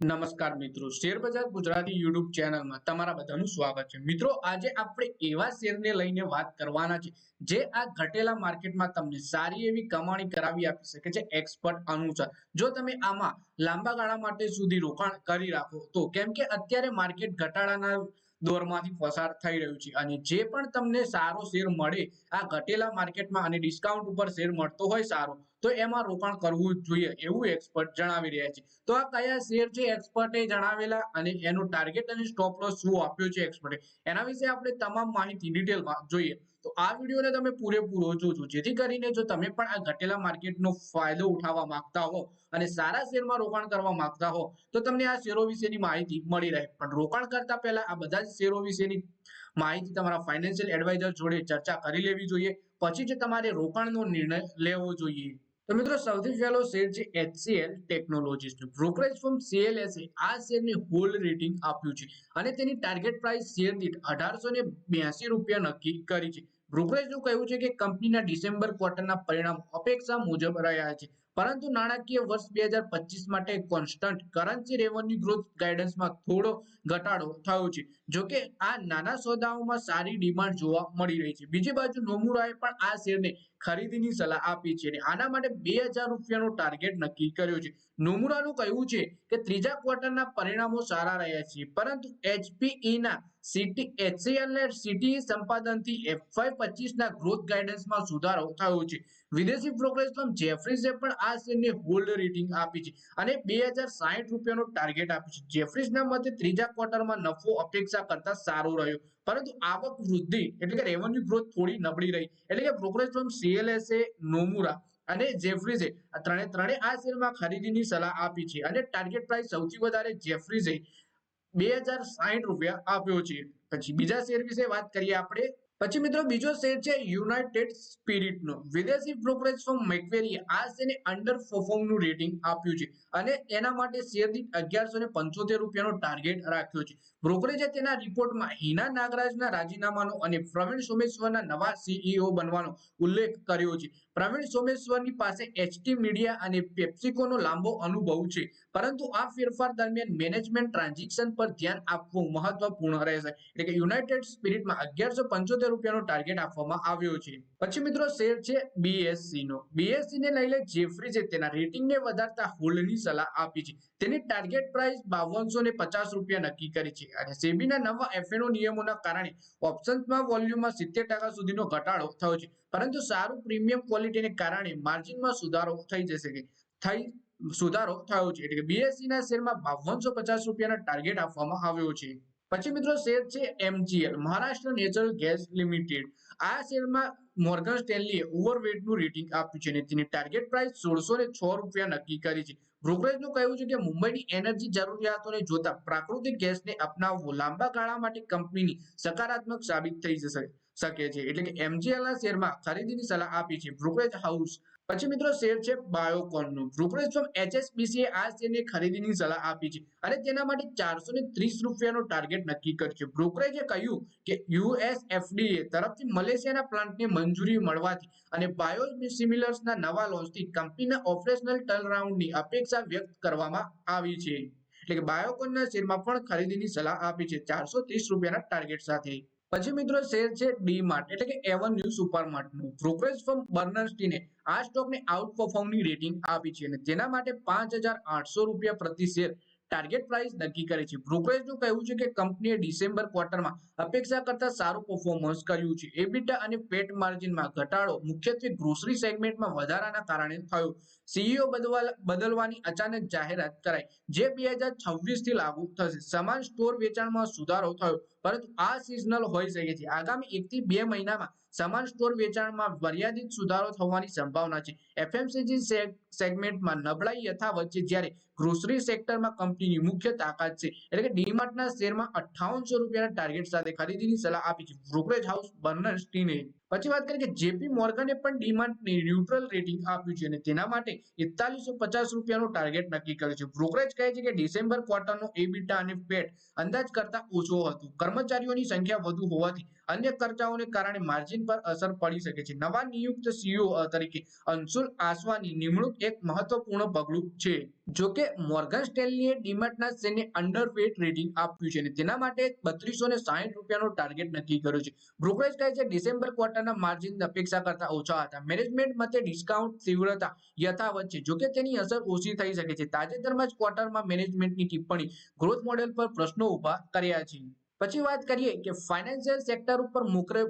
નમસ્કાર મિત્રો. Share Gujarati YouTube ચેનલમાં તમારા બધાનું સ્વાગત છે. મિત્રો, આજે આપણે એવા શેરને લઈને વાત કરવાના છે, જે આ ઘટેલા માર્કેટમાં તમને સારી એવી કમાણી કરાવી આપી શકે છે એક્સપર્ટ અનુસાર. જો તમે આમાં લાંબા ગાળા માટે સુધી રોકાણ કરી રાખો, તો કેમ કે અત્યારે માર્કેટ ઘટાડાના દોરમાંથી પસાર થઈ રહ્યું છે અને જે પણ તમને સારો શેર મળે, આ ઘટેલા માર્કેટમાં અને ડિસ્કાઉન્ટ ઉપર શેર મળતો હોય સારો તો એમાં રોકાણ કરવું જોઈએ એવું એક્સપર્ટ જણાવી રહ્યા છે. તો આ કયા શેર છે? એક્સપર્ટે જણાવેલા અને એનો ટાર્ગેટ અને સ્ટોપ લોસ શું આપ્યો છે એક્સપર્ટે એના વિશે આપણે તમામ માહિતી ડિટેલમાં જોઈએ. તો આ વિડીયોને તમે પૂરેપૂરો જોજો. જેથી કરીને જો તમે પણ આ ઘટેલા માર્કેટનો ફાયદો ઉઠાવવા માંગતા હો અને સારા શેરમાં રોકાણ કરવા માંગતા હો, તો તમને આ શેરો વિશેની માહિતી મળી રહે. પણ રોકાણ કરતા પહેલા આ બધા જ શેરો વિશેની માહિતી તમારા ફાઇનાન્શિયલ એડવાઇઝર જોડે ચર્ચા કરી લેવી જોઈએ. પછી જ તમારે રોકાણનો નિર્ણય લેવો જોઈએ. તો મિત્રો, સૌથી પહેલો શેર છે એચસીએલ ટેકનોલોજીસનું. બ્રોકરેજ ફોર્મ સીએલએસ એ આ શેરને હોલ્ડ રેટિંગ આપ્યું છે અને તેની ટાર્ગેટ પ્રાઇસ શેર દીઠ અઢારસો ને બ્યાસી રૂપિયા નક્કી કરી છે. બ્રોકરેજનું કહેવું છે કે કંપનીના ડિસેમ્બર ક્વાર્ટરના પરિણામ અપેક્ષા મુજબ રહ્યા છે. પરંતુ નાણાકીય વર્ષ બે હજાર પચીસ માટે કોન્સ્ટન્ટ કરન્સી રેવન્યુ ગ્રોથ ગાઈડન્સમાં થોડો ઘટાડો થયો છે. જોકે આ નાના સોદાઓમાં સારી ડિમાન્ડ જોવા મળી રહી છે. બીજી બાજુ નોમુરાએ પણ આ શેરને ખરીદીની સલાહ આપી છે અને આના માટે બે હજાર રૂપિયાનો ટાર્ગેટ નક્કી કર્યો છે. નોમુરાનું કહેવું છે કે ત્રીજા ક્વાર્ટરના પરિણામો સારા રહ્યા છે પરંતુ એચપીઈના સિટી, એચસીએલ ને સિટી સંપાદનથી FY 25 ના ગ્રોથ ગાઈડન્સમાં સુધારો થયો છે. વિદેશી બ્રોકરેજ ફર્મ જેફરીઝે પણ આ શેરને હોલ્ડ રેટિંગ આપી છે અને બે હજાર સાહીઠ રૂપિયાનો ટાર્ગેટ આપ્યું છે. જેફરીઝના મતે ત્રીજા ક્વાર્ટરમાં નફો અપેક્ષા કરતા સારો રહ્યો. પરંતુ આવક વૃદ્ધિ એટલે કે રેવન્યુ ગ્રોથ થોડી નબળી રહી. એટલે કે બ્રોકરેજ ફર્મ સીએલએસએ નોમુરા અને જેફરીઝે ત્રણે ત્રણે આ શેરમાં ખરીદીની સલાહ આપી છે. અને ટાર્ગેટ પ્રાઇસ સૌથી વધારે જેફરીઝે બે હજાર સાહીઠ રૂપિયા આપ્યો છે. પછી બીજા શેર વિશે વાત કરીએ આપણે. પછી મિત્રો બીજો શેર છે યુનાઇટેડ સ્પિરિટનો વિદેશી બ્રોકરેજ ફોર્મ મેકવેરીએ આ શેરને અંડર પરફોર્મનું રેટિંગ આપ્યું છે અને એના માટે શેર દીઠ અગિયારસો ને પંચોતેર રૂપિયાનો ટાર્ગેટ રાખ્યો છે. બ્રોકરેજે તેના રિપોર્ટમાં હિના નાગરાજના રાજીનામાનો અને પ્રવીણ સોમેશ્વરના નવા સીઈઓ બનવાનો ઉલ્લેખ કર્યો છે. પ્રવીણ સોમેશ્વરની પાસે એચટી મીડિયા અને પેપ્સિકોનો લાંબો અનુભવ છે. પરંતુ આ ફેરફાર દરમિયાન મેનેજમેન્ટ ટ્રાન્ઝેક્શન પર ધ્યાન આપવું મહત્વપૂર્ણ રહેશે. એટલે કે યુનાઇટેડ સ્પિરિટમાં અગિયારસો પંચોતેર રૂપિયાનો ટાર્ગેટ આપવામાં આવ્યો છે. પછી મિત્રો શેર છે બીએસસી નો. બીએસસી ને લઈને જેફરીઝે તેના રેટિંગને વધારતા હોલ્ડની સલાહ આપી છે. તેની ટાર્ગેટ પ્રાઇસ બાવનસો ને પચાસ રૂપિયા નક્કી કરી છે. અને સેબીના નવા એફએનઓ નિયમોના કારણે ઓપ્શન્સમાં વોલ્યુમમાં સિત્તેર ટકા સુધીનો ઘટાડો થયો છે. પરંતુ સારું પ્રીમિયમ ક્વોલિટીને કારણે માર્જિનમાં સુધારો થઈ જશે કે થઈ, સુધારો થયો છે. એટલે કે બીએસસી ના શેરમાં બાવનસો પચાસ રૂપિયાના ટાર્ગેટ આપવામાં આવ્યો છે. પછી મિત્રો શેર છે MGL Maharashtra natural gas limited આ શેરમાં મોર્ગન સ્ટેનલીએ ઓવરવેટનું રેટિંગ આપ્યું છે અને તેની ટાર્ગેટ પ્રાઇસ સોળસો ને છ રૂપિયા નક્કી કરી છે. બ્રોકરેજનું કહેવું છે કે મુંબઈની એનર્જી જરૂરિયાતોને જોતા પ્રાકૃતિક ગેસને અપનાવવો લાંબા ગાળા માટે કંપનીની સકારાત્મક સાબિત થઈ જશે. શકે છે. એટલે કે એમજીએલના શેરમાં ખરીદીની સલાહ આપી છે બ્રોકરેજ હાઉસ. પછી મિત્રો શેર છે બાયોકોનનો. બ્રોકરેજ ફોર્મ એચએસબીસીએ આ શેરની ખરીદીની સલાહ આપી છે. અને તેના માટે ચારસો ને ત્રીસ રૂપિયાનો ટાર્ગેટ નક્કી કર્યો. બ્રોકરેજે કહ્યું કે યુએસએફડીએ તરફથી મલેશિયાના પ્લાન્ટને મંજૂરી મળવાથી અને બાયોસિમિલર્સના નવા લોન્ચથી કંપનીના ઓપરેશનલ ટર્નરાઉન્ડની અપેક્ષા વ્યક્ત કરવામાં આવી છે. એટલે કે બાયોકોનના શેરમાં પણ ખરીદીની સલાહ આપી છે ચારસો ત્રીસ રૂપિયાના ટાર્ગેટ સાથે. પછી મિત્રો શેર છે ડી માર્ટ એટલે કે એવન ન્યૂ સુપરમાર્ટનું બ્રોકરેજ ફ્રોમ બર્નર્સટીને આ સ્ટોકને આઉટ પરફોર્મની રેટિંગ આપી છે અને તેના માટે પાંચ રૂપિયા પ્રતિ શેર ટાર્ગેટ પ્રાઇસ નક્કી કરે છે. બ્રોકરેજનું કહેવું છે કે કંપનીએ ડિસેમ્બર ક્વાર્ટરમાં અપેક્ષા કરતા સારું પરફોર્મન્સ કર્યું છે. એબિટા અને પેટ માર્જિનમાં ઘટાડો મુખ્યત્વે ગ્રોસરી સેગમેન્ટમાં વધારાના કારણે થયો. સીઈઓ બદલવાની અચાનક જાહેરાત કરાઈ, જે બે હજાર છવ્વીસથી લાગુ થશે. સમાન સ્ટોર વેચાણમાં સુધારો થયો, પરંતુ આ સિઝનલ હોઈ શકે છે. આગામી એક થી બે મહિનામાં સમાન સ્ટોર વેચાણમાં મર્યાદિત સુધારો થવાની સંભાવના છે. એફએમસીજી સેગમેન્ટમાં નબળાઈ યથાવત છે જ્યારે ગ્રોસરી સેક્ટરમાં કંપનીની મુખ્ય તાકાત છે. એટલે કે ડીમાર્ટના શેરમાં અઠ્ઠાવનસો રૂપિયાના ટાર્ગેટ સાથે ખરીદીની સલાહ આપી છે. બ્રોકરેજ હાઉસ બર્નર્સટીને પછી વાત કરીએ કે જેપી મોર્ગને પણ ડીમાર્ટને ન્યુટ્રલ રેટિંગ આપ્યું છે અને તેના માટે એકતાલીસો પચાસ રૂપિયાનો ટાર્ગેટ નક્કી કર્યો છે. બ્રોકરેજ કહે છે કે ડિસેમ્બર ક્વાર્ટરનો એબીટા અને પેટ અંદાજ કરતા ઓછો હતો. કર્મચારીઓની સંખ્યા વધુ હોવાથી અન્ય ખર્ચાઓને કારણે માર્જિન પર અસર પડી શકે છે. નવા નિયુક્ત સીઈઓ તરીકે અંશુલ આસવાની નિમણૂક એક મહત્વપૂર્ણ પગલું છે. જો કે મોર્ગન સ્ટેનલીએ ડીમેટના શેરને અંડરવેટ રેટિંગ આપ્યું છે અને તેના માટે બત્રીસો ને સાહીઠ રૂપિયાનો ટાર્ગેટ નક્કી કર્યો છે. બ્રોકરેજ કહે છે ડિસેમ્બર ક્વાર્ટરના માર્જિન અપેક્ષા કરતા ઓછા હતા. મેનેજમેન્ટ મતે ડિસ્કાઉન્ટ તીવ્રતા યથાવત છે. જોકે તેની અસર ઓછી થઈ શકે છે. તાજેતરમાં જ ક્વાર્ટરમાં મેનેજમેન્ટની ટિપ્પણી ગ્રોથ મોડેલ પર પ્રશ્નો ઊભા કર્યા છે. પછી વાત કરીએ કે ફાઇનાન્શિયલ સેક્ટર ઉપર મુકરે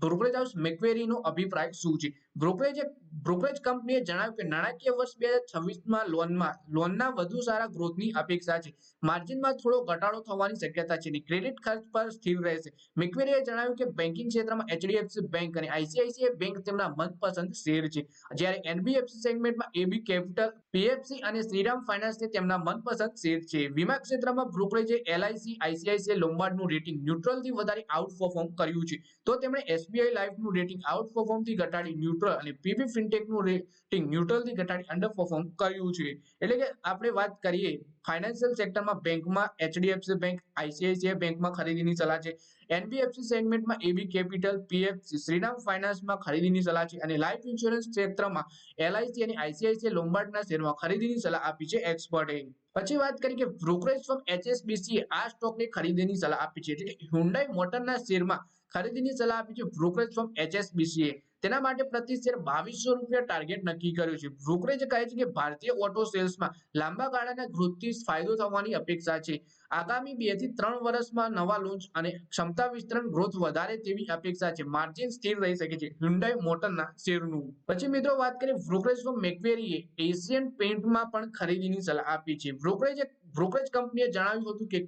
બ્રોકરેજ હાઉસ મેકવેરીનો અભિપ્રાય શું છે? બ્રોકરેજ બ્રોકરેજ કંપનીએ જણાવ્યું કે નાણાકીય વર્ષ બે હજાર છવ્વીસમાં લોનમાં, લોનના વધુ સારા ગ્રોથની અપેક્ષા છે. માર્જિનમાં થોડો ઘટાડો થવાની શક્યતા છે ક્રેડિટ ખર્ચ પર સ્થિર રહેશે. મેક્વેરીએ જણાવ્યું કે બેન્કિંગ ક્ષેત્રમાં એચડીએફસી બેંક અને આઈસીઆઈસીઆઈ બેંક તેમના મનપસંદ શેર છે. જ્યારે એનબીએફસી સેગમેન્ટમાં એબી કેપિટલ, પીએફસી અને શ્રીરામ ફાઇનાન્સને તેમના મનપસંદ શેર છે. વીમા ક્ષેત્રમાં બ્રોકરેજે એલઆઈસી, આઈસીઆઈસીઆઈ, લોમ્બાર્ડનું રેટિંગ ન્યુટ્રલથી વધારે આઉટ પરફોર્મ કર્યું છે. તો તેમણે એસબીઆઈ લાઇફનું રેટિંગ આઉટ પરફોર્મથી ઘટાડી ન્યુટ્રલ અને પીબી ફિનટેકનું રેટિંગ ન્યુટ્રલથી ઘટાડી અંડર પરફોર્મ કર્યું છે. એટલે કે આપણે વાત કરીએ ફાઇનાન્શિયલ સેક્ટરમાં બેંકમાં એચડીએફસી બેંક આઈસીઆઈસીઆઈ બેંકમાં ખરીદીની સલાહ છે. એનબીએફસી સેગમેન્ટમાં એબી કેપિટલ પીએફસી શ્રીરામ ફાઇનાન્સમાં ખરીદીની સલાહ છે. અને લાઈફ ઇન્સ્યોરન્સ ક્ષેત્રમાં એલઆઈસી અને આઈસીઆઈસીઆઈ લોમ્બાર્ડના શેરમાં ખરીદીની સલાહ આપી છે એક્સપર્ટે પછી વાત કરીએ કે બ્રોકરેજ ફોર્મ એચએસબીસી આ સ્ટોકની ખરીદીની સલાહ આપી છે. એટલે કે હ્યુન્ડાઈ મોટરના શેરમાં ખરીદીની સલાહ આપી છે બ્રોકરેજ ફોર્મ એચએસબીસીએ તેના માટે પ્રતિ શેર બાવીસો રૂપિયા ટાર્ગેટ નક્કી કર્યું છે. બ્રોકરેજ કહે છે કે ભારતીય ઓટો સેલ્સમાં લાંબા ગાળાના ગ્રોથથી ફાયદો થવાની અપેક્ષા છે. આગામી બેથી ત્રણ વર્ષમાં નવા લોન્ચ અને ક્ષમતા વિસ્તરણ ગ્રોથ વધારે તેવી અપેક્ષા છે. માર્જિન સ્થિર રહી શકે છે. હ્યુન્ડાઈ મોટરના શેરનું. પછી મિત્રો વાત કરીએ બ્રોકરેજ ફર્મ મેકવેરીએ એશિયન પેન્ટમાં પણ ખરીદીની સલાહ આપી છે. બ્રોકરેજ બ્રોકરેજ કંપનીએ જણાવ્યું હતું કે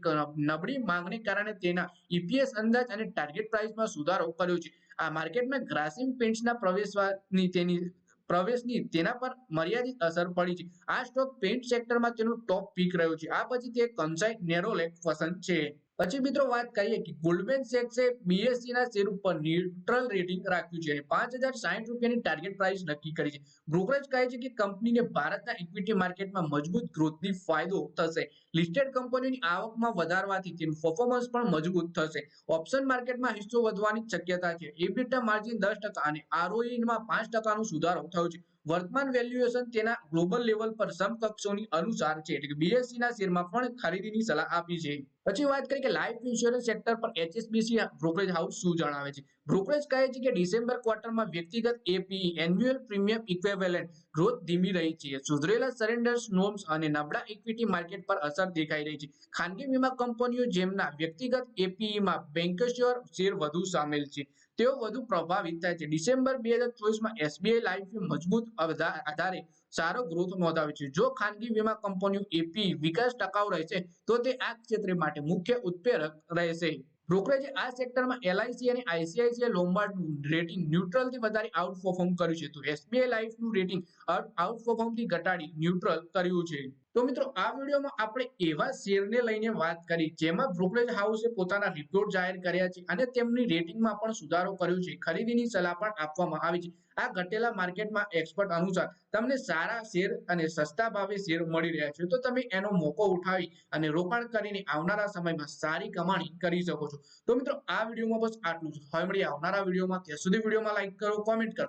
નબળી માંગને કારણે તેના ઈપીએસ અંદાજ અને ટાર્ગેટ પ્રાઇસમાં સુધારો કર્યો છે. આ માર્કેટમાં ગ્રાસિમ પેન્ટ્સના પ્રવેશવાની તેની, પ્રવેશની તેના પર મર્યાદિત અસર પડી છે. આ સ્ટોક પેન્ટ સેક્ટરમાં તેનું ટોપ પીક રહ્યો છે. આ પછી તે કન્સાઇટ નેરોલેક પસંદ છે. પછી મિત્રો વાત કરીએ કે ગોલ્ડમેન સેક્સે બીએસસી ના શેર ઉપર ન્યુટ્રલ રેટિંગ રાખ્યું છે અને પાંચ હજાર સાહીઠ રૂપિયાની ટાર્ગેટ પ્રાઇસ નક્કી કરી છે. બ્રોકરેજ કહે છે કે કંપનીને ભારતના ઇક્વિટી માર્કેટમાં મજબૂત ગ્રોથની ફાયદો થશે. લિસ્ટેડ કંપનીઓની આવકમાં વધારવાથી તેનું પરફોર્મન્સ પણ મજબૂત થશે. ઓપ્શન માર્કેટમાં હિસ્સો વધવાની શક્યતા છે. એબિટા માર્જિન દસ ટકા અને આરઓઈમાં પાંચ ટકાનો સુધારો થયો છે. વર્તમાન વેલ્યુએશન તેના ગ્લોબલ લેવલ પર સમકક્ષોની અનુસાર છે. એટલે કે બીએસસી ના શેરમાં પણ ખરીદીની સલાહ આપી છે. પછી વાત કરીએ કે લાઈફ ઇન્સ્યોરન્સ સેક્ટર પર એચએસબીસી બ્રોકરેજ હાઉસ શું જણાવે છે? બ્રોકરેજ કહે છે કે ડિસેમ્બર ક્વાર્ટરમાં વ્યક્તિગત APE annual premium equivalent growth ધીમી રહી છે. સુધરેલા સરેન્ડર્સ નોમ્સ અને નબળા ઇક્વિટી માર્કેટ પર અસર દેખાઈ રહી છે. ખાનગી વીમા કંપનીઓ જેમના વ્યક્તિગત એપીઈમાં બેન્કશ્યોર શેર વધુ સામેલ છે. તેઓ વધુ પ્રભાવિત થાય છે. ડિસેમ્બર બે હજાર ચોવીસમાં એસબીઆઈ લાઈફે મજબૂત આધારે સારો ગ્રોથ નોંધાવ્યો છે. જો ખાનગી વીમા કંપનીઓ એપી વિકાસ ટકાઉ રહેશે, તો તે આ ક્ષેત્ર માટે મુખ્ય ઉત્પ્રેરક રહેશે. બ્રોકરેજે આ સેક્ટરમાં એલઆઈસી અને આઈસીઆઈસીઆઈ લોમ્બાર્ડનું રેટિંગ ન્યુટ્રલથી વધારે આઉટ પરફોર્મ કર્યું છે. તો એસબીઆઈ લાઈફનું રેટિંગ આઉટ પરફોર્મથી ઘટાડી ન્યુટ્રલ કર્યું છે. તો મિત્રો આ વિડીયોમાં આપણે એવા શેરને લઈને વાત કરી, જેમાં બ્રોકરેજ હાઉસે પોતાના રિપોર્ટ જાહેર કર્યા છે અને તેમની રેટિંગમાં પણ સુધારો કર્યો છે. ખરીદીની સલાહ પણ આપવામાં આવી છે. આ ઘટેલા માર્કેટમાં એક્સપર્ટ અનુસાર તમને સારા શેર અને સસ્તા ભાવે શેર મળી રહ્યા છે. તો તમે એનો મોકો ઉઠાવી અને રોકાણ કરીને આવનારા સમયમાં સારી કમાણી કરી શકો છો. તો મિત્રો આ વિડીયોમાં બસ આટલું જ. હવે મળીએ આવનારા વિડીયોમાં. ત્યાં સુધી વિડીયોમાં લાઈક કરો કોમેન્ટ કરો.